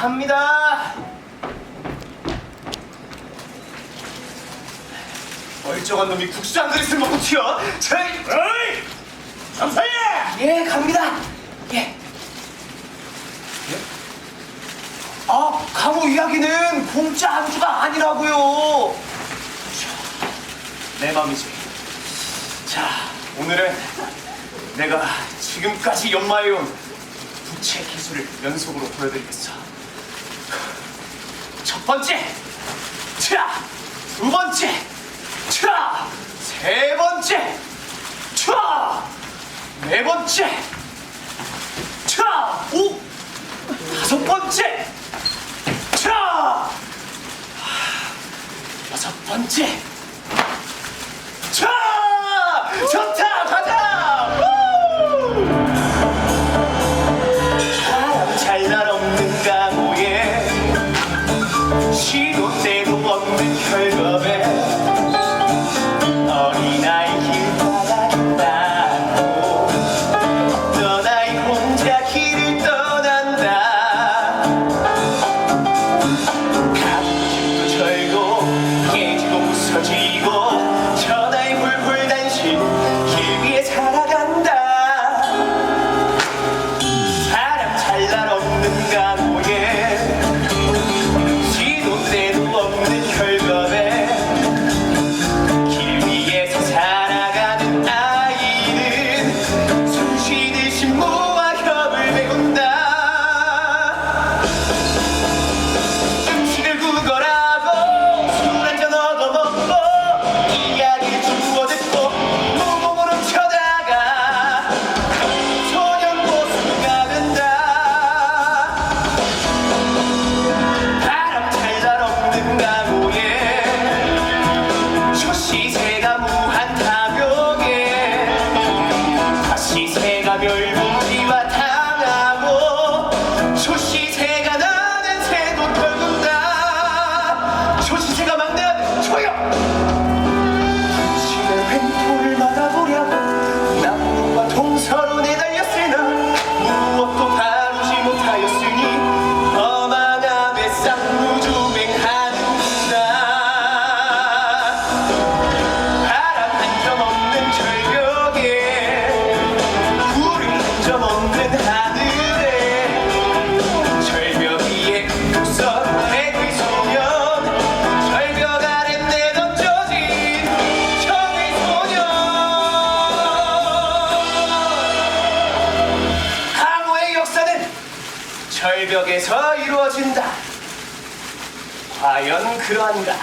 갑니다. 멀쩡한 놈이 국수 한 그릇을 먹고 튀어. 저희 어이! 삼사야! 예 갑니다. 예. 아 강호 이야기는 공짜 안주가 아니라고요. 자, 내 맘이지. 자 오늘은 내가 지금까지 연마해온 부채 기술을 연속으로 보여드리겠어. 첫 번째, 차, 두 번째, 차, 세 번째, 차, 네 번째, 차, 오, 다섯 번째, 차, 여섯 번째, 차, 좋다, we trade love 시새가 멸봉지와 절벽에서 이루어진다. 과연 그러한가